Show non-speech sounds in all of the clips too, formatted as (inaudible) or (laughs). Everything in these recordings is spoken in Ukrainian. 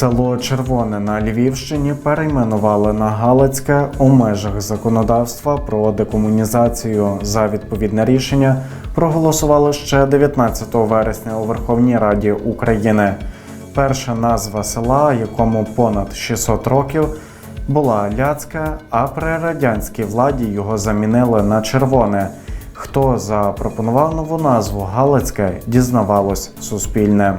Село Червоне на Львівщині перейменували на Галицьке у межах законодавства про декомунізацію. За відповідне рішення проголосували ще 19 вересня у Верховній Раді України. Перша назва села, якому понад 600 років, була Ляцьке, а при радянській владі його замінили на червоне. Хто запропонував нову назву Галицьке, дізнавалось Суспільне.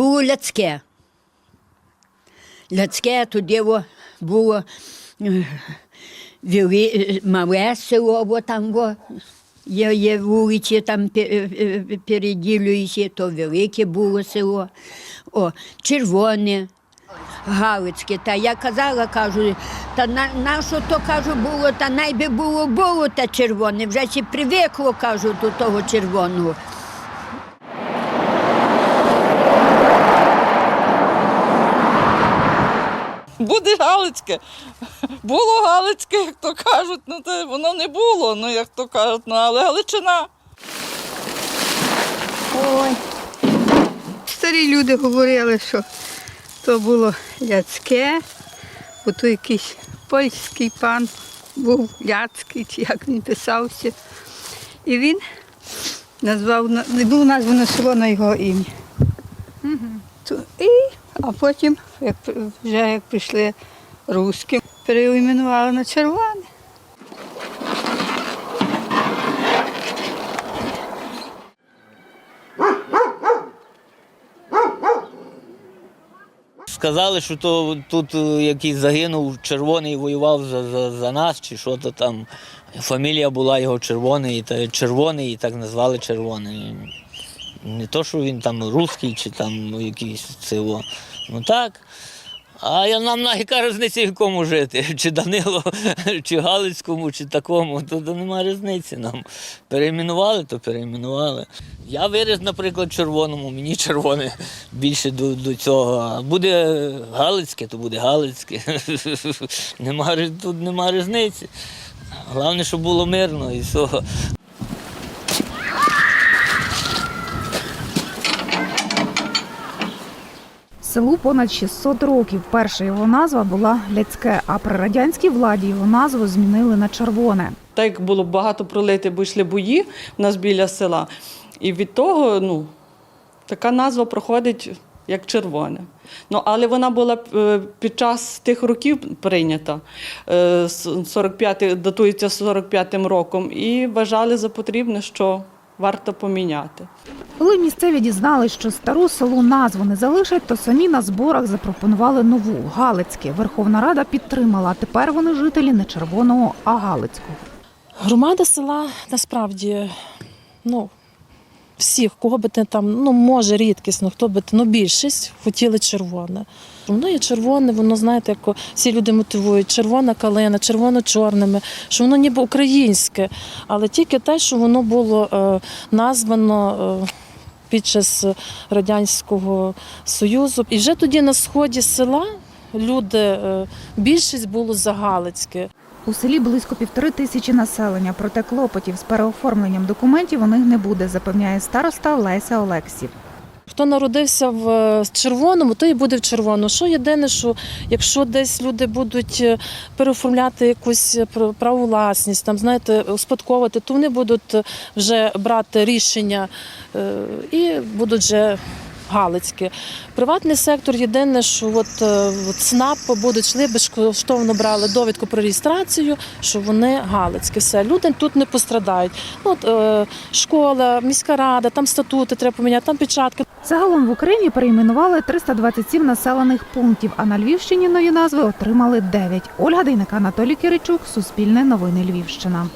Було Ляцьке. Ляцьке тоді було е, е, мале село, бо там во, є, є вулиці, там е, переділюються, то велике було село. О, червоне. Галицьке, та я казала, кажу, та на, на що то кажу було, та найби було було те червоне, вже ще привикло, кажу, до того червоного. Буде Галицьке. Було Галицьке, як то кажуть, ну то воно не було, ну як то кажуть, ну але Галичина. Ой. Старі люди говорили, що то було Яцьке, бо то якийсь польський пан був Яцький, чи як він писався. І він назвав, не було названо село на його ім'я. А потім, як, вже як прийшли русські, переіменували на червоне. Сказали, що то тут е, якийсь загинув червоний, воював за, за, за нас, чи що то там. Фамілія була його червоний, та червоний, і так назвали червоний. Не то, що він там русський чи там якийсь цього. Ну так. А я нам на яка різниця, в якому жити? Чи Данило, (laughs) чи Галицькому, чи такому, то, то немає різниці нам. Перейменували, то перейменували. Я виріс, наприклад, червоному, мені червоне більше до, до цього. А буде Галицьке, то буде Галицьке. (laughs) Нема, тут немає різниці. Головне, щоб було мирно і все. Селу понад 600 років. Перша його назва була Ляцьке, а при радянській владі його назву змінили на червоне. Так як було багато пролити, бо йшли бої в нас біля села. І від того, ну, така назва проходить як червоне. Ну, але вона була е, під час тих років прийнята. Е, 45, датується 45-м роком, і вважали за потрібне, що варто поміняти. Коли місцеві дізнались, що стару селу назву не залишать, то самі на зборах запропонували нову Галицьке. Верховна Рада підтримала. Тепер вони жителі не червоного, а Галицького. Громада села насправді, ну, всіх, кого би ти там, ну, може, рідкісно, хто би ти, ну, більшість хотіли червоне. Воно є червоне, воно, знаєте, як всі люди мотивують, червона калина, червоно-чорними, що воно ніби українське, але тільки те, що воно було е, названо. Е, під час Радянського Союзу. І вже тоді на сході села люди, е, більшість було загалицьке. У селі близько півтори тисячі населення, проте клопотів з переоформленням документів у них не буде, запевняє староста Леся Олексів. Хто народився в е, червоному, той і буде в червоному. Що єдине, що якщо десь люди будуть е, переоформляти якусь е, праву власність, там знаєте, успадковувати, то вони будуть вже брати рішення і будуть вже. Галицьке. Приватний сектор єдине, що от, е, от ЦНАП будуть йшли, безкоштовно брали довідку про реєстрацію, що вони галицькі. Все, люди тут не пострадають. Ну, от, е, школа, міська рада, там статути треба поміняти, там печатки. Загалом в Україні перейменували 327 населених пунктів, а на Львівщині нові назви отримали 9. Ольга Дейника, Анатолій Киричук, Суспільне новини Львівщина.